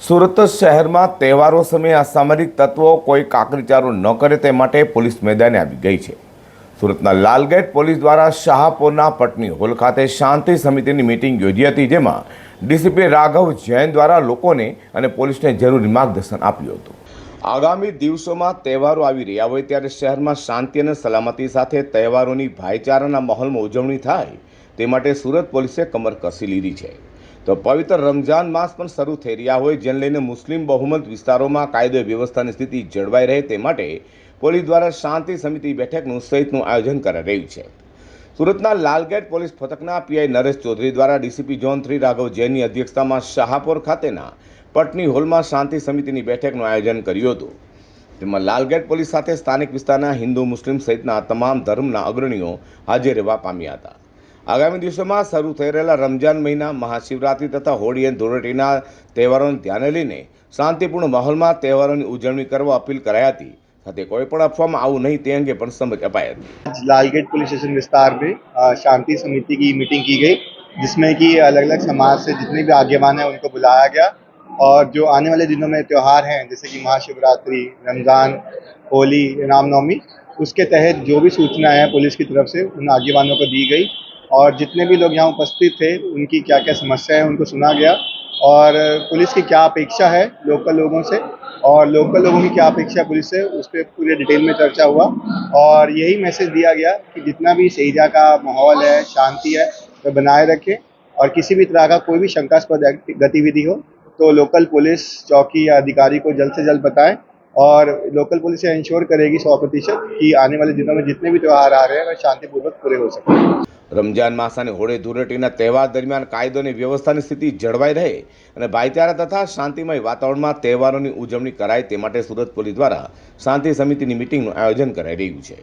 સુરત શહેરમાં તહેવારો સમયે અસામરિક તત્વો કોઈ કાકરીચારો ન કરે તે માટે પોલીસ મેદાને આવી ગઈ છે. સુરતના લાલગેટ પોલીસ દ્વારા શાહપુરના પટની હોલ ખાતે શાંતિ સમિતિની મિટિંગ યોજી હતી, જેમાં ડીસીપી રાઘવ જૈન દ્વારા લોકોને અને પોલીસને જરૂરી માર્ગદર્શન આપ્યું હતું. આગામી દિવસોમાં તહેવારો આવી રહ્યા હોય ત્યારે શહેરમાં શાંતિ અને સલામતી સાથે તહેવારોની ભાઈચારાના માહોલમાં ઉજવણી થાય તે માટે સુરત પોલીસે કમર કસી લીધી છે. તો પવિત્ર રમઝાન માસ પણ શરૂ થઈ રહ્યા હોય, જેને લઈને મુસ્લિમ બહુમત વિસ્તારોમાં કાયદો વ્યવસ્થાની સ્થિતિ જળવાઈ રહે તે માટે પોલીસ દ્વારા શાંતિ સમિતિ બેઠકનું સહિતનું આયોજન કરાઈ રહ્યું છે. સુરતના લાલગેટ પોલીસ પથકના પીઆઈ નરેશ ચૌધરી દ્વારા ડીસીપી ઝોન થ્રી રાઘવ જૈનની અધ્યક્ષતામાં શાહપુર ખાતેના પટની હોલમાં શાંતિ સમિતિની બેઠકનું આયોજન કર્યું હતું. તેમાં લાલગેટ પોલીસ સાથે સ્થાનિક વિસ્તારના હિન્દુ મુસ્લિમ સહિતના તમામ ધર્મના અગ્રણીઓ હાજર રહેવા પામ્યા હતા. આગામી દિવસોમાં શરૂ થઈ રહેલા રમજાન મહિના મહાશિવરાત્રિ તથા હોળી અને ધૂળેટીના તહેવારોને ધ્યાને લઈને શાંતિપૂર્ણ માહોલમાં તહેવારોની ઉજવણી કરવા અપીલ કરાઈ હતી સાથે કોઈ પણ અફવામાં આવું નહીં તે અંગે પણ સમજ અપાઈ હતી आज लालगेट पुलिस स्टेशन विस्तार में अ, शांति समिति की मीटिंग की गई जिसमें कि अलग अलग समाज से जितने भी आगेवान हैं उनको बुलाया गया और जो आने वाले दिनों में त्यौहार हैं जैसे कि महाशिवरात्रि रमज़ान होली रामनवमी उसके तहत जो भी सूचनाएं हैं पुलिस की तरफ से उन आगेवानों को दी गई और जितने भी लोग यहाँ उपस्थित थे, उनकी क्या क्या समस्या है, उनको सुना गया। और पुलिस की क्या अपेक्षा है लोकल लोगों से? और लोकल लोगों की क्या अपेक्षा है पुलिस से? उस पर पूरे डिटेल में चर्चा हुआ। और यही मैसेज दिया गया कि जितना भी सहीजा का माहौल है, शांति है वह तो बनाए रखें। और किसी भी तरह का कोई भी शंकास्पद गतिविधि हो तो लोकल पुलिस, चौकी या अधिकारी को जल्द से जल्द बताएँ। और लोकल पुलिस ये इंश्योर करेगी सौ प्रतिशत कि आने वाले दिनों में जितने भी त्यौहार आ रहे हैं वह शांतिपूर्वक पूरे हो सकें રમજાન માસ અને હોળી ધૂળેટીના તહેવાર દરમિયાન કાયદો અને વ્યવસ્થાની સ્થિતિ જળવાઈ રહે અને ભાઈચારા તથા શાંતિમય વાતાવરણમાં તહેવારોની ઉજવણી કરાય તે માટે સુરત પોલીસ દ્વારા શાંતિ સમિતિની મિટિંગનું આયોજન કરાઈ રહ્યું છે